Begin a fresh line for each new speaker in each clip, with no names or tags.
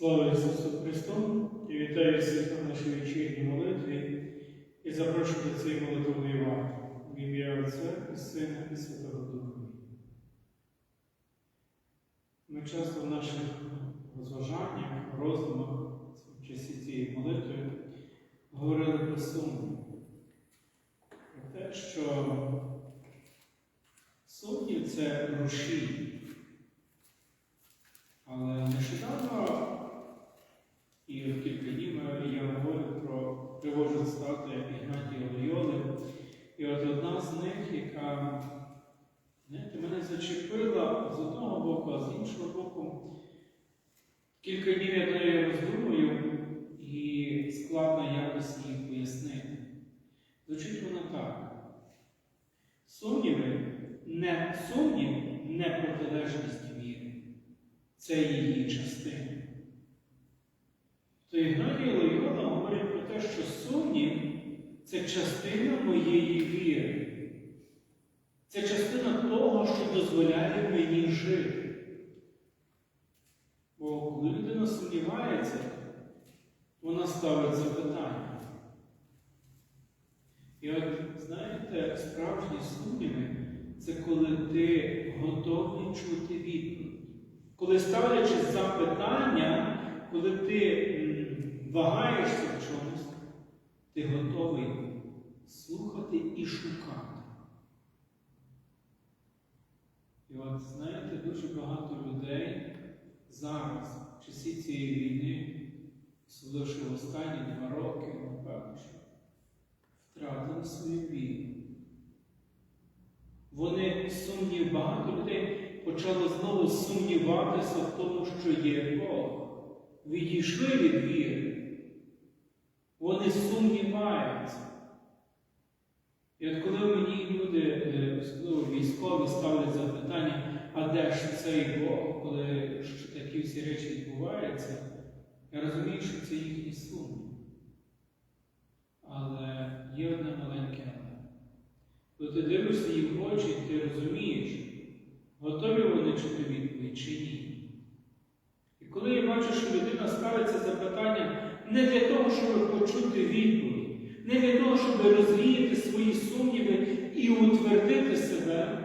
Слава Ісусу Христу! І вітаю всіх на нашій вечірній молитві і запрошую до цієї молитовної варти в ім'я Отця і Сина і Святого Духа. Ми часто в наших розважаннях, роздумах в часі цієї молитви говорили про сумнів. Про те, що сумнів це рушій. Але нещодавно і в кілька днів я говорю про привожу стати Ігнатія Лойоли. І от одна з них, яка знаєте, мене зачепила з одного боку, а з іншого боку, кілька днів я неї роздумую і складно якось її пояснити. Звучить вона так. Сумніви не сумнів, не протилежність віри. Це її частина. То Ігнатій Лойола говорить про те, що сумнів це частина моєї віри. Це частина того, що дозволяє мені жити. Бо коли людина сумнівається, вона ставить запитання. І от, знаєте, справжні сумніви це коли ти готовий чути відповідь. Коли ставлячи запитання, коли ти вагаєшся в чомусь, ти готовий слухати і шукати. І от знаєте, дуже багато людей зараз, в часі цієї війни, особливо останні два роки, напевно, втратили свою віру. Вони сумнів, багато людей почало знову сумніватися в тому, що є Бог. Відійшли від віри. Вони сумніваються. І от коли мені люди, е, особливо військові, ставлять запитання, а де ж цей Бог, коли такі всі речі відбуваються, я розумію, що це їхні сумніви. Але є одне маленьке але. Коли ти дивишся їм в очі, ти розумієш, готові вони чути відповідь чи ні. І коли я бачу, що людина ставиться запитання не для того, щоб почути відповідь, не для того, щоб розвіяти свої сумніви і утвердити себе,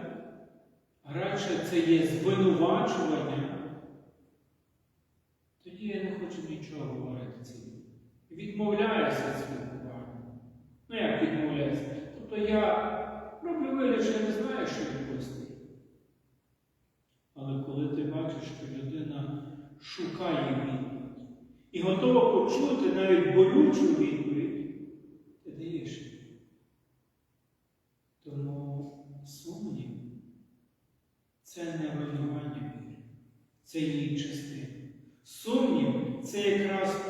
радше це є звинувачування, тоді я не хочу нічого говорити цим. Відмовляюся від спілкування. Ну як відмовляюся? Тобто я роблю вигляд, що я не знаю, що відповісти. Але коли ти бачиш, що людина шукає відповідь і готова почути навіть болючу відповідь, ти даєш їй. Тому сумнів це не руйнування віри, це її частина. Сумнів це якраз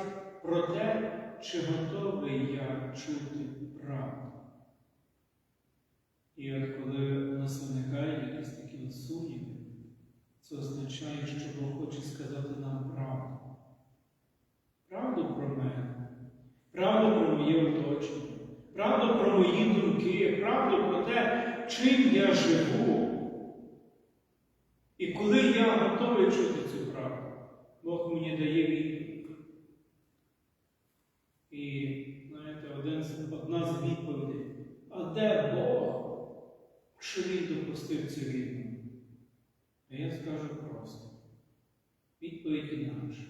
про те, чи готовий я чути правду. І от коли у нас виникають якісь такі сумніви, це означає, що Бог хоче сказати нам правду. Правду про мене, правду про моє оточення, правду про мої думки, правду про те, чим я живу. Я готовий чути цю правду, Бог мені дає відповідь. І, знаєте, один, одна з відповідей, а де Бог, що він допустив цю війну? А я скажу просто. Відповідь інакша.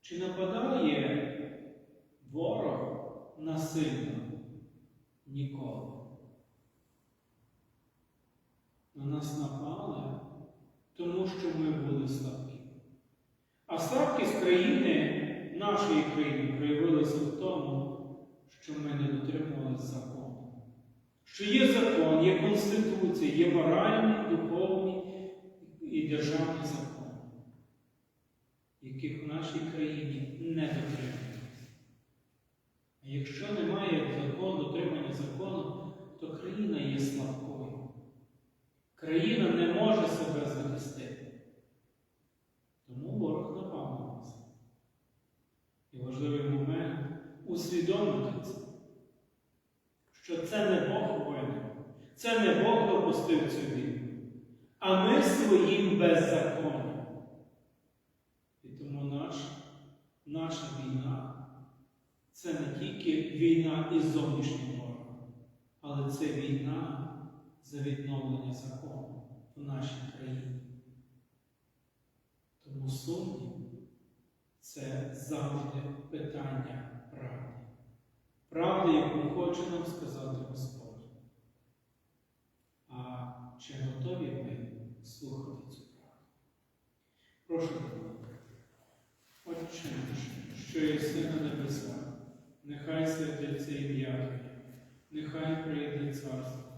Чи нападає ворог насильно? Ніколи. На нас напали, тому що ми були слабкі. А слабкість країни, нашої країни, проявилася в тому, що ми не дотримувалися закону. Що є закон, є конституція, є моральні, духовні і державні закони, яких в нашій країні не дотримуються. А якщо немає закону, дотримання закону, то країна є слабкою. Країна не може себе захистити. Тому ворог напав на нас. І важливий момент усвідомити це, що це не Бог воїн, це не Бог допустив цю війну, а ми своїм беззаконням. І тому наш наша війна це не тільки війна із зовнішнім ворогом, але це війна за відновлення закону в нашій країні. Тому сумнів це завжди питання правди. Правди, яку хоче нам сказати Господь. А чи готові ми слухати цю правду? Прошу тебе, Отче що єси на небесах, нехай святиться ім'я нехай прийде царство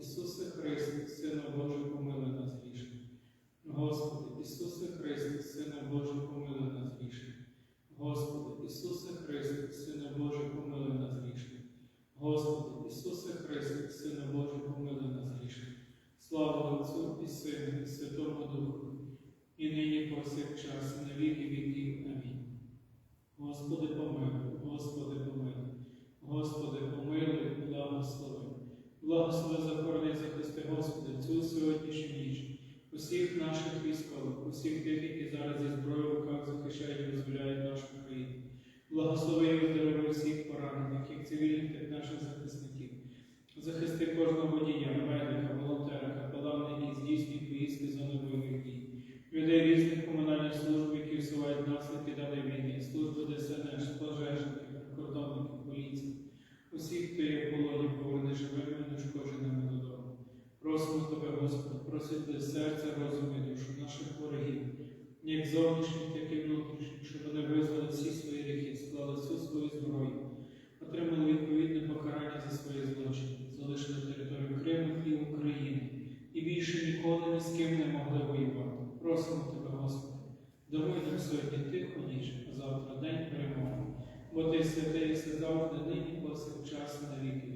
Ісусе Христе, Сина Божий, помили нас грішних. Господи, Ісусе Христе, Сина Божий, помили нас грішних. Господи, Ісусе Христе, Сина Божий, помили нас грішних. Господи, Ісусе Христе, Сина Божий, помили нас грішних. Слава Отцю і Сину, і Святому Духу, і нині повсякчас, і на віки віків. Амінь. Господи, помилуй, Господи, помилуй, Господи, помилуй, благослови. Благослови захорони захисти, Тебе, Господи, просити серця, розум і душу наших ворогів, як зовнішніх, так і внутрішніх, щоб вони визнали всі свої гріхи, склали всю свою зброю, отримали відповідне покарання за свої злочини, залишили територію Криму і України і більше ніколи ні з ким не могли воювати. Просимо Тебе, Господи, даруй нам сьогодні тиху ніч, а завтра день перемоги, бо Ти святий, все завжди, нині, на віки.